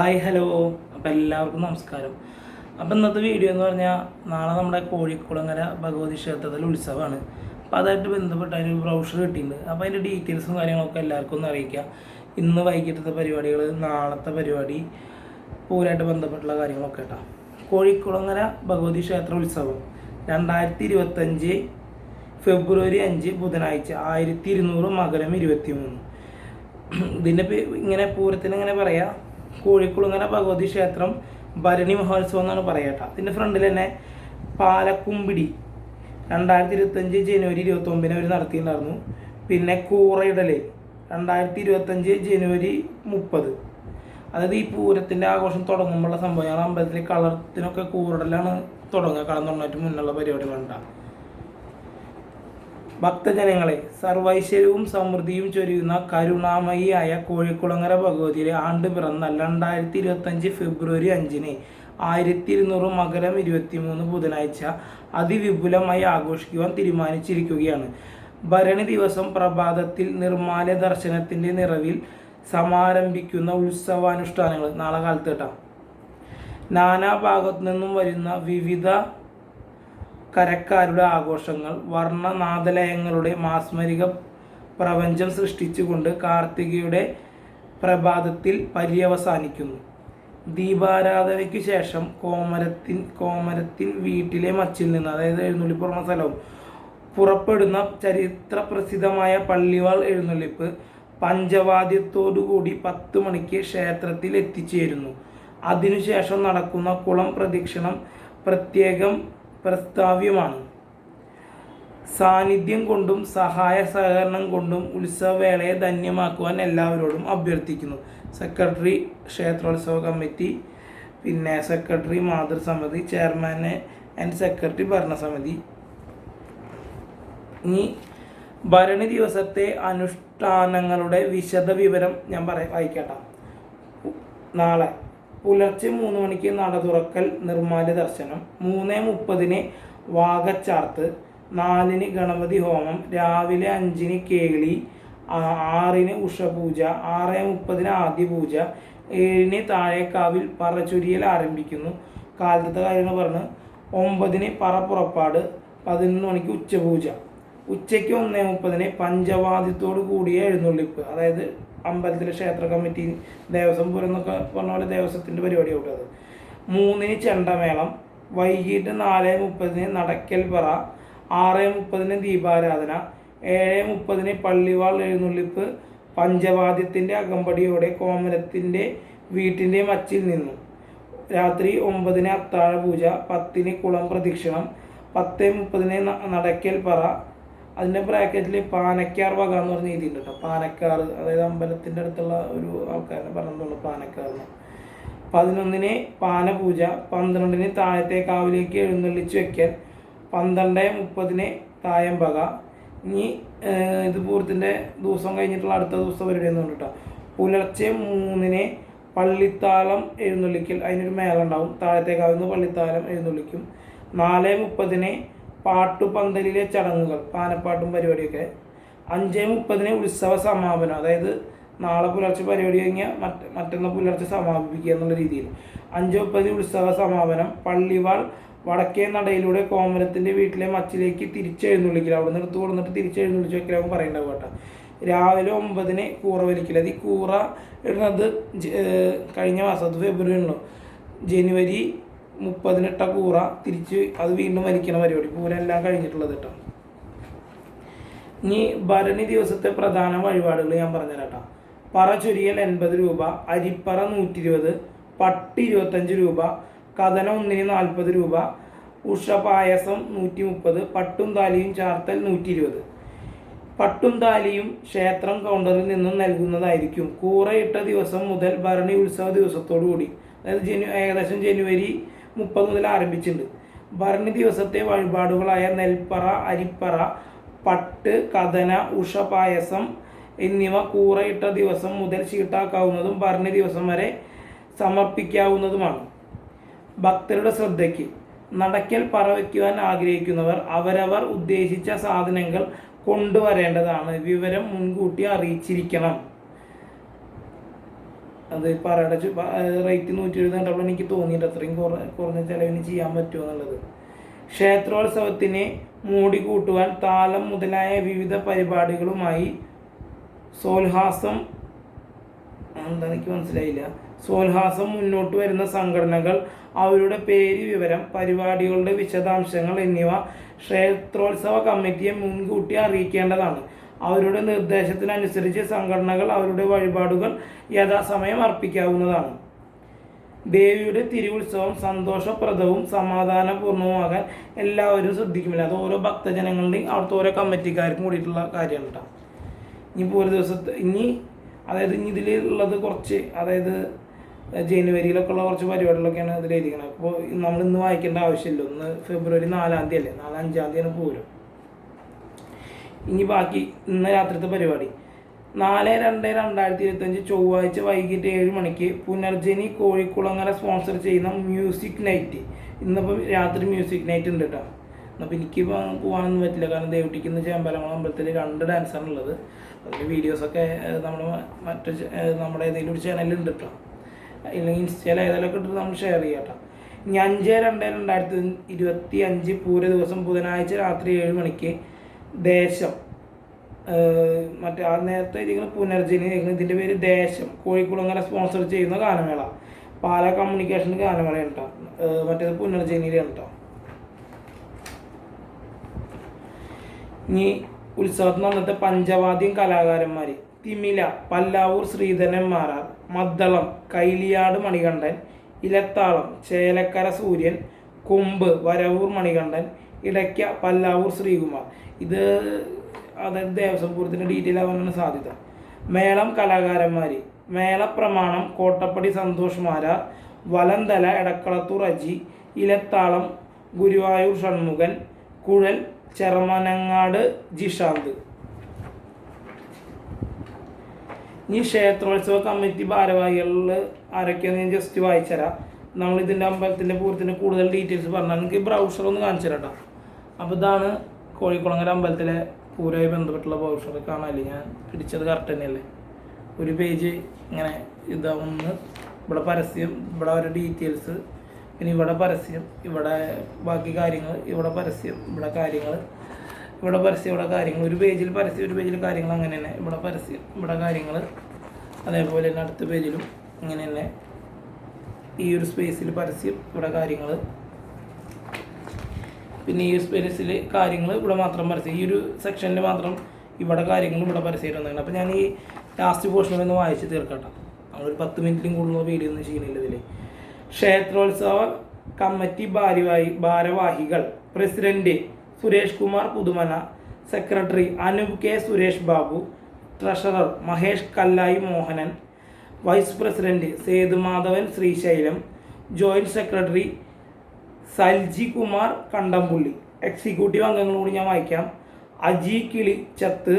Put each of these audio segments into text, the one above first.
Hi hello. അപ്പം എല്ലാവർക്കും നമസ്കാരം. അപ്പം ഇന്നത്തെ വീഡിയോ എന്ന് പറഞ്ഞാൽ നാളെ നമ്മുടെ കോഴിക്കുളങ്ങര ഭഗവതി ക്ഷേത്രത്തിൽ ഉത്സവമാണ്. അപ്പോൾ അതായിട്ട് ബന്ധപ്പെട്ട അതിന് ബ്രൗഷർ കിട്ടിയിട്ടുണ്ട്. അപ്പോൾ അതിന്റെ ഡീറ്റെയിൽസും കാര്യങ്ങളൊക്കെ എല്ലാവർക്കും ഒന്ന് അറിയിക്കാം. ഇന്ന് വൈകിട്ടത്തെ പരിപാടികൾ നാളത്തെ പരിപാടി പൂരായിട്ട് ബന്ധപ്പെട്ടുള്ള കാര്യങ്ങളൊക്കെ കേട്ടോ. കോഴിക്കുളങ്ങര ഭഗവതി ക്ഷേത്ര ഉത്സവം രണ്ടായിരത്തി ഇരുപത്തഞ്ച് ഫെബ്രുവരി അഞ്ച് ബുധനാഴ്ച ആയിരത്തി ഇരുന്നൂറ് മകരം ഇരുപത്തി മൂന്ന് ഇതിന്റെ ഇങ്ങനെ പൂരത്തിന് ഇങ്ങനെ പറയാ കോഴിക്കുളങ്ങര ഭഗവതി ക്ഷേത്രം ഭരണി മഹോത്സവം എന്നാണ് പറയട്ടോ അതിന്റെ ഫ്രണ്ടിൽ തന്നെ പാലക്കുമ്പിടി രണ്ടായിരത്തി ഇരുപത്തഞ്ച് ജനുവരി ഇരുപത്തൊമ്പതിന് അവർ നടത്തിയിട്ടുണ്ടായിരുന്നു. പിന്നെ കൂറയിടൽ രണ്ടായിരത്തി ഇരുപത്തഞ്ച് ജനുവരി മുപ്പത്. അതായത് ഈ പൂരത്തിന്റെ ആഘോഷം തുടങ്ങുമ്പോഴുള്ള സംഭവം. ഞങ്ങൾ അമ്പലത്തിൽ കളർത്തിനൊക്കെ കൂറിടലാണ് തുടങ്ങുക. കളം തുടങ്ങിയിട്ട് മുന്നുള്ള പരിപാടികളുണ്ടാകും ഭക്തജനങ്ങളെ സർവൈശ്വര്യവും സമൃദ്ധിയും ചൊരിയുന്ന കരുണാമയിയായ കോഴിക്കുളങ്ങര ഭഗവതിയിലെ ആണ്ട് പിറന്ന രണ്ടായിരത്തി ഇരുപത്തഞ്ച് ഫെബ്രുവരി അഞ്ചിന് ആയിരത്തി ഇരുന്നൂറ് മകരം ഇരുപത്തി മൂന്ന് ബുധനാഴ്ച അതിവിപുലമായി ആഘോഷിക്കുവാൻ തീരുമാനിച്ചിരിക്കുകയാണ്. ഭരണി ദിവസം പ്രഭാതത്തിൽ നിർമാല ദർശനത്തിന്റെ നിറവിൽ സമാരംഭിക്കുന്ന ഉത്സവാനുഷ്ഠാനങ്ങൾ നാളെ കാലത്ത് കേട്ടാം. നാനാ ഭാഗത്തു നിന്നും വരുന്ന വിവിധ കരക്കാരുടെ ആഘോഷങ്ങൾ വർണനാദലയങ്ങളുടെ മാസ്മരിക പ്രപഞ്ചം സൃഷ്ടിച്ചുകൊണ്ട് കാർത്തികയുടെ പ്രഭാതത്തിൽ പര്യവസാനിക്കുന്നു. ദീപാരാധനയ്ക്ക് ശേഷം കോമരത്തിൻ കോമരത്തിൻ വീട്ടിലെ മച്ചിൽ നിന്ന് അതായത് എഴുന്നള്ളിപ്പുറമ സ്ഥലവും പുറപ്പെടുന്ന ചരിത്ര പ്രസിദ്ധമായ പള്ളിവാൾ എഴുന്നള്ളിപ്പ് പഞ്ചവാദ്യത്തോടുകൂടി പത്ത് മണിക്ക് ക്ഷേത്രത്തിൽ എത്തിച്ചേരുന്നു അതിനുശേഷം നടക്കുന്ന കുളം പ്രദക്ഷിണം പ്രത്യേകം പ്രസ്താവ്യമാണ്. സാന്നിധ്യം കൊണ്ടും സഹായ സഹകരണം കൊണ്ടും ഉത്സവവേളയെ ധന്യമാക്കുവാൻ എല്ലാവരോടും അഭ്യർത്ഥിക്കുന്നു. സെക്രട്ടറി ക്ഷേത്രോത്സവ കമ്മിറ്റി പിന്നെ സെക്രട്ടറി മാതൃസമിതി ചെയർമാൻ ആൻഡ് സെക്രട്ടറി ഭരണസമിതി. ഇനി ഭരണി ദിവസത്തെ അനുഷ്ഠാനങ്ങളുടെ വിശദ വിവരം ഞാൻ പറയാം വായിക്കട്ടെ. നാളെ പുലർച്ചെ മൂന്ന് മണിക്ക് നട തുറക്കൽ നിർമ്മാല്യ ദർശനം. മൂന്ന് മുപ്പതിന് വാഗച്ചാർത്ത്. നാലിന് ഗണപതി ഹോമം. രാവിലെ അഞ്ചിന് കേളി. ആറിന് ഉഷപൂജ. ആറ് മുപ്പതിന് ആദ്യ പൂജ ഏഴിന് താഴേക്കാവിൽ പറചുരിയൽ ആരംഭിക്കുന്നു. കാലത്തെ കാര്യങ്ങൾ പറഞ്ഞ്. ഒമ്പതിന് പറ പുറപ്പാട്. പതിനൊന്ന് മണിക്ക് ഉച്ചപൂജ. ഉച്ചയ്ക്ക് ഒന്നേ മുപ്പതിന് പഞ്ചവാദ്യത്തോടു കൂടിയ എഴുന്നള്ളിപ്പ്. അതായത് അമ്പലത്തിലെ ക്ഷേത്ര കമ്മിറ്റി ദേവസ്വം പൂരം എന്നൊക്കെ പറഞ്ഞ പോലെ ദേവസ്വത്തിന്റെ പരിപാടി ആവട്ടെ അത്. മൂന്നിന് ചെണ്ടമേളം വൈകിട്ട് നാല് മുപ്പതിന് നടക്കൽ പറ ആറ് മുപ്പതിന് ദീപാരാധന ഏഴ് മുപ്പതിന് പള്ളിവാൾ എഴുന്നള്ളിപ്പ് പഞ്ചവാദ്യത്തിന്റെ അകമ്പടിയോടെ കോമലത്തിന്റെ വീട്ടിന്റെ മച്ചിൽ നിന്നു. രാത്രി ഒമ്പതിന് അത്താഴ പൂജ പത്തിന് കുളം പ്രദക്ഷിണം പത്ത് മുപ്പതിന് നടക്കൽ പറ അതിന്റെ ബ്രാക്കറ്റിൽ പാനക്കാർ വക എന്ന് പറഞ്ഞ രീതിയുണ്ട് കേട്ടോ പാനക്കാർ അതായത് അമ്പലത്തിന്റെ അടുത്തുള്ള ഒരു ആൾക്കാരെ പറഞ്ഞിട്ടുള്ളൂ പാനക്കാറിന് പതിനൊന്നിന് പാനപൂജ പന്ത്രണ്ടിന് താഴത്തെ കാവിലേക്ക് എഴുന്നള്ളിച്ച് വയ്ക്കൽ പന്ത്രണ്ട് മുപ്പതിന് തായമ്പക ഇനി ഇത് പൂരത്തിന്റെ ദിവസം കഴിഞ്ഞിട്ടുള്ള അടുത്ത ദിവസം പരിപാടി എന്നുണ്ട് കേട്ടോ പുലർച്ചെ മൂന്നിന് പള്ളിത്താളം എഴുന്നള്ളിക്കൽ അതിനൊരു മേള ഉണ്ടാവും. താഴത്തെ കാവിൽ നിന്ന് പള്ളിത്താളം എഴുന്നള്ളിക്കും. നാല് മുപ്പതിന് പാട്ടുപന്തലിലെ ചടങ്ങുകൾ പാനപ്പാട്ടും പരിപാടിയൊക്കെ. അഞ്ച് മുപ്പതിന് ഉത്സവ സമാപനം അതായത് നാളെ പുലർച്ചെ പരിപാടി കഴിഞ്ഞാൽ മറ്റ് മറ്റന്നാൾ പുലർച്ചെ സമാപിപ്പിക്കുക എന്നുള്ള രീതിയിൽ. അഞ്ച് മുപ്പതിന് ഉത്സവ സമാപനം പള്ളിവാൾ വടക്കേ നടയിലൂടെ കോമരത്തിന്റെ വീട്ടിലെ മച്ചിലേക്ക് തിരിച്ചെഴുന്നള്ളിക്കൽ അവിടെ നിന്ന് എടുത്ത് കൊടുത്തിട്ട് തിരിച്ചെഴുന്നള്ളിച്ച് വെക്കലാകും പറയേണ്ടത് കേട്ടോ. രാവിലെ ഒമ്പതിന് കൂറ വലിക്കൽ അത് ഈ കൂറ ഇടുന്നത് കഴിഞ്ഞ മാസം അത് ഉണ്ടോ ജനുവരി മുപ്പതിനിട്ട കൂറ തിരിച്ച് അത് വീണ്ടും വലിക്കണ പരിപാടി. പൂരെല്ലാം കഴിഞ്ഞിട്ടുള്ളത് കേട്ടോ ഇനി ഭരണി ദിവസത്തെ പ്രധാന വഴിപാടുകൾ ഞാൻ പറഞ്ഞുതരാം കേട്ടോ പറ ചുരിയൽ എൺപത് രൂപ അരിപ്പറ നൂറ്റി ഇരുപത് പട്ട് ഇരുപത്തഞ്ച് രൂപ കഥന ഒന്നിന് നാൽപ്പത് രൂപ ഉഷ പായസം നൂറ്റി മുപ്പത് പട്ടും താലിയും ചാർത്തൽ നൂറ്റി ഇരുപത് പട്ടും താലിയും ക്ഷേത്രം കൗണ്ടറിൽ നിന്നും നൽകുന്നതായിരിക്കും. കൂറയിട്ട ദിവസം മുതൽ ഭരണി ഉത്സവ ദിവസത്തോടു കൂടി അതായത് ജനു ഏകദേശം ജനുവരി മുപ്പത് മുതൽ ആരംഭിച്ചിട്ടുണ്ട്. ഭരണി ദിവസത്തെ വഴിപാടുകളായ നെൽപ്പറ അരിപ്പറ പട്ട് കഥന ഉഷ പായസം എന്നിവ കൂറയിട്ട ദിവസം മുതൽ ചീട്ടാക്കാവുന്നതും ഭരണി ദിവസം വരെ സമർപ്പിക്കാവുന്നതുമാണ്. ഭക്തരുടെ ശ്രദ്ധയ്ക്ക് നടക്കൽ പറവയ്ക്കുവാൻ ആഗ്രഹിക്കുന്നവർ അവരവർ ഉദ്ദേശിച്ച സാധനങ്ങൾ കൊണ്ടുവരേണ്ടതാണ്. വിവരം മുൻകൂട്ടി അറിയിച്ചിരിക്കണം. അത് പറയുടെ റേറ്റ് നൂറ്റി എഴുപത് കണ്ടപ്പോൾ എനിക്ക് തോന്നിയിട്ട് അത്രയും കുറ കുറഞ്ഞ ചിലവിന് ചെയ്യാൻ പറ്റുമോ എന്നുള്ളത്. ക്ഷേത്രോത്സവത്തിന് മൂടി കൂട്ടുവാൻ താലം മുതലായ വിവിധ പരിപാടികളുമായി സോൽഹാസം എന്താണ് എനിക്ക് മനസ്സിലായില്ല. സോൽഹാസം മുന്നോട്ട് വരുന്ന സംഘടനകൾ അവരുടെ പേര് വിവരം പരിപാടികളുടെ വിശദാംശങ്ങൾ എന്നിവ ക്ഷേത്രോത്സവ കമ്മിറ്റിയെ മുൻകൂട്ടി അറിയിക്കേണ്ടതാണ്. അവരുടെ നിർദ്ദേശത്തിനനുസരിച്ച് സംഘടനകൾ അവരുടെ വഴിപാടുകൾ യഥാസമയം അർപ്പിക്കാവുന്നതാണ്. ദേവിയുടെ തിരുവുത്സവം സന്തോഷപ്രദവും സമാധാനപൂർണവുമാകാൻ എല്ലാവരും ശ്രദ്ധിക്കുമില്ല. അത് ഓരോ ഭക്തജനങ്ങളുടെയും അവിടുത്തെ ഓരോ കമ്മിറ്റിക്കാർക്കും കൂടിയിട്ടുള്ള കാര്യമാണ് കേട്ടോ. ഇനിയിപ്പോൾ ഒരു ദിവസത്തെ ഇനി അതായത് ഇനി ഇതിലുള്ളത് കുറച്ച് അതായത് ജനുവരിയിലൊക്കെ ഉള്ള കുറച്ച് പരിപാടികളൊക്കെയാണ് ഇതിൽ അപ്പോൾ നമ്മൾ ഇന്ന് വായിക്കേണ്ട ആവശ്യമില്ല. ഒന്ന് ഫെബ്രുവരി നാലാം തീയതി അല്ലേ? നാലാം അഞ്ചാം തീയതിയാണ് പൂരം. ഇനി ബാക്കി ഇന്ന് രാത്രിത്തെ പരിപാടി. നാല് രണ്ട് രണ്ടായിരത്തി ഇരുപത്തഞ്ച് ചൊവ്വാഴ്ച വൈകിട്ട് ഏഴ് മണിക്ക് പുനർജനി കോഴിക്കുളങ്ങര സ്പോൺസർ ചെയ്യുന്ന മ്യൂസിക് നൈറ്റ് ഇന്നിപ്പോൾ രാത്രി മ്യൂസിക് നൈറ്റ് ഉണ്ട് കേട്ടോ അപ്പോൾ എനിക്ക് പോകാനൊന്നും പറ്റില്ല. കാരണം ദേവട്ടിക്ക് ഇന്ന് ചേമ്പലമണം അമ്പലത്തിൽ രണ്ട് ഡാൻസാണ് ഉള്ളത്. അതിന്റെ വീഡിയോസൊക്കെ നമ്മൾ മറ്റു നമ്മുടെ ഏതെങ്കിലും ഒരു ചാനലിൽ ഉണ്ട് കേട്ടോ ഇല്ലെങ്കിൽ ഇൻസ്റ്റയിൽ ഏതെങ്കിലുമൊക്കെ ഇട്ടിട്ട് നമ്മൾ ഷെയർ ചെയ്യാം കേട്ടോ ഇനി അഞ്ച് രണ്ട് രണ്ടായിരത്തി ഇരുപത്തി അഞ്ച് പൂര ദിവസം ബുധനാഴ്ച രാത്രി ഏഴ് മണിക്ക് ദേശം. മറ്റേ ആ നേരത്തെ ഇരിക്കുന്ന പുനർജനി ഇരിക്കുന്ന ഇതിന്റെ പേര് ദേശം. കോഴിക്കുളങ്ങര സ്പോൺസർ ചെയ്യുന്ന ഗാനമേള. പാല കമ്മ്യൂണിക്കേഷൻ ഗാനമേള കേട്ടോ മറ്റേത് പുനർജനിയിലാണ് കേട്ടോ ഇനി ഉത്സവത്തിന് അന്നത്തെ പഞ്ചവാദ്യം കലാകാരന്മാർ തിമില പല്ലാവൂർ ശ്രീധരൻ മാറാർ മദ്ദളം കൈലിയാട് മണികണ്ഠൻ ഇലത്താളം ചേലക്കര സൂര്യൻ കൊമ്പ് വരവൂർ മണികണ്ഠൻ ഇടയ്ക്ക പല്ലാവൂർ ശ്രീകുമാർ. ഇത് അതായത് ദേവസ്വം പൂരത്തിന്റെ ഡീറ്റെയിൽ ആവാനാണ് സാധ്യത. മേളം കലാകാരന്മാർ മേളപ്രമാണം കോട്ടപ്പടി സന്തോഷ് മാരാർ വലന്തല എടക്കളത്തൂർ അജി ഇലത്താളം ഗുരുവായൂർ ഷൺമുഖൻ കുഴൽ ചെറമനങ്ങാട് ജിഷാന്ത്. ഇനി ക്ഷേത്രോത്സവ കമ്മിറ്റി ഭാരവാഹികളിൽ ആരൊക്കെയാണ് ഞാൻ ജസ്റ്റ് നമ്മൾ ഇതിന്റെ അമ്പലത്തിന്റെ പൂരത്തിന്റെ കൂടുതൽ ഡീറ്റെയിൽസ് പറഞ്ഞാൽ നിങ്ങൾക്ക് ബ്രൗഷർ ഒന്ന് കാണിച്ചു തരാം അപ്പോൾ ഇതാണ് കോഴിക്കുളങ്ങര അമ്പലത്തിലെ പൂരമായി ബന്ധപ്പെട്ടുള്ള ബ്രൗഷർ കാണാമല്ലേ ഞാൻ പിടിച്ചത് കറക്റ്റ് തന്നെയല്ലേ? ഒരു പേജ് ഇങ്ങനെ ഇതാവുന്നു. ഇവിടെ പരസ്യം ഇവിടെ ഓരോ ഡീറ്റെയിൽസ് പിന്നെ ഇവിടെ പരസ്യം ഇവിടെ ബാക്കി കാര്യങ്ങൾ ഇവിടെ പരസ്യം ഇവിടെ കാര്യങ്ങൾ ഇവിടെ പരസ്യം ഇവിടെ കാര്യങ്ങൾ. ഒരു പേജിൽ പരസ്യം ഒരു പേജിൽ കാര്യങ്ങൾ അങ്ങനെ തന്നെ. ഇവിടെ പരസ്യം ഇവിടെ കാര്യങ്ങൾ. അതേപോലെ തന്നെ അടുത്ത പേജിലും ഇങ്ങനെ തന്നെ. ഈ ഒരു സ്പേസിൽ പരസ്യം ഇവിടെ കാര്യങ്ങൾ. പിന്നെ ഈ സ്പേസിൽ കാര്യങ്ങൾ ഇവിടെ മാത്രം പരസ്യം. ഈ ഒരു സെക്ഷനിൽ മാത്രം ഇവിടെ കാര്യങ്ങൾ ഇവിടെ പരസ്യം വന്നിട്ടുണ്ട് അപ്പോൾ ഞാൻ ഈ ലാസ്റ്റ് പോർഷൻ ഒന്ന് വായിച്ച് തീർക്കട്ടെ. നമ്മളൊരു പത്ത് മിനിറ്റിലും കൂടുതൽ വീഡിയോ ഒന്നും ചെയ്യുന്നില്ല ഇതിൽ ക്ഷേത്രോത്സവ കമ്മിറ്റി ഭാരവാഹി ഭാരവാഹികൾ president Suresh Kumar Puthumala secretary Anoop K Suresh Babu treasurer Mahesh Kallayi Mohanan vice president Sethumadhavan Srisailam joint secretary Salji Kumar Kandampully. Executive അംഗങ്ങളും കൂടി ഞാൻ വായിക്കാം. Aji Kilichath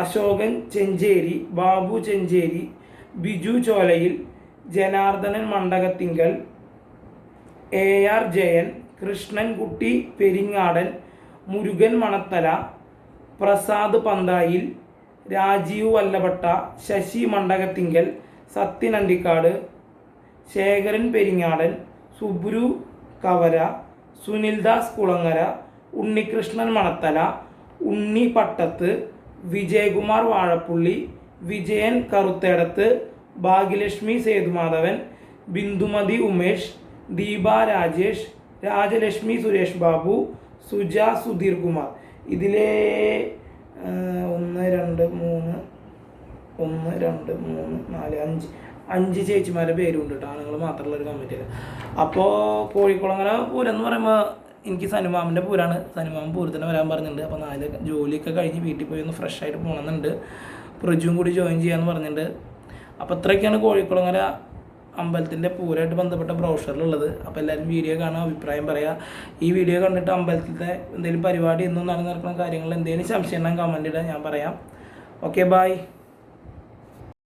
Ashokan Chencheri Babu Chencheri Biju Cholayil Janardhanan Mandakathinkal A R Jayan Krishnankutty Peringadan Murukan Manathala Prasad Panthayil Rajeev Vallabhatta Sasi Mandakathinkal Sathyan Anthikad Sekharan Peringadan Subru Kavara Sunildas Kulangara Unnikrishnan Manathala Unni Pattath Vijayakumar Vazhappully Vijayan Karuthedath Bhagyalakshmi Sethumadhavan Bindumathi Umesh Deepa Rajesh Rajalakshmi Suresh Babu Suja Sudheer Kumar. ഇതിലെ ഒന്ന് രണ്ട് മൂന്ന് ഒന്ന് രണ്ട് മൂന്ന് നാല് അഞ്ച്. അഞ്ച് ചേച്ചിമാരുടെ പേരുണ്ട് കേട്ടോ ആണുങ്ങൾ മാത്രമുള്ള ഒരു കമ്മിറ്റിയിൽ അപ്പോൾ കോഴിക്കുളങ്ങര പൂരം എന്ന് പറയുമ്പോൾ എനിക്ക് സനുമാമിന്റെ പൂരാണ്. സനുമാമൻ പൂരത്തിന് വരാൻ പറഞ്ഞിട്ടുണ്ട്. അപ്പോൾ നാല് ജോലിയൊക്കെ കഴിഞ്ഞ് വീട്ടിൽ പോയി ഒന്ന് ഫ്രഷ് ആയിട്ട് പോകണമെന്നുണ്ട് പ്രജുവും കൂടി ജോയിൻ ചെയ്യാമെന്ന് പറഞ്ഞിട്ടുണ്ട്. അപ്പോൾ ഇത്രയൊക്കെയാണ് കോഴിക്കുളങ്ങര അമ്പലത്തിന്റെ പൂരമായിട്ട് ബന്ധപ്പെട്ട ബ്രൗഷറിലുള്ളത് അപ്പോൾ എല്ലാവരും വീഡിയോ കാണാൻ അഭിപ്രായം പറയുക ഈ വീഡിയോ കണ്ടിട്ട് അമ്പലത്തിലെ എന്തെങ്കിലും പരിപാടി എന്നും നടന്നു നടക്കുന്ന കാര്യങ്ങൾ എന്തെങ്കിലും സംശയം ഉണ്ടെങ്കിൽ കമന്റ് ഇടാൻ ഞാൻ പറയാം. Okay bye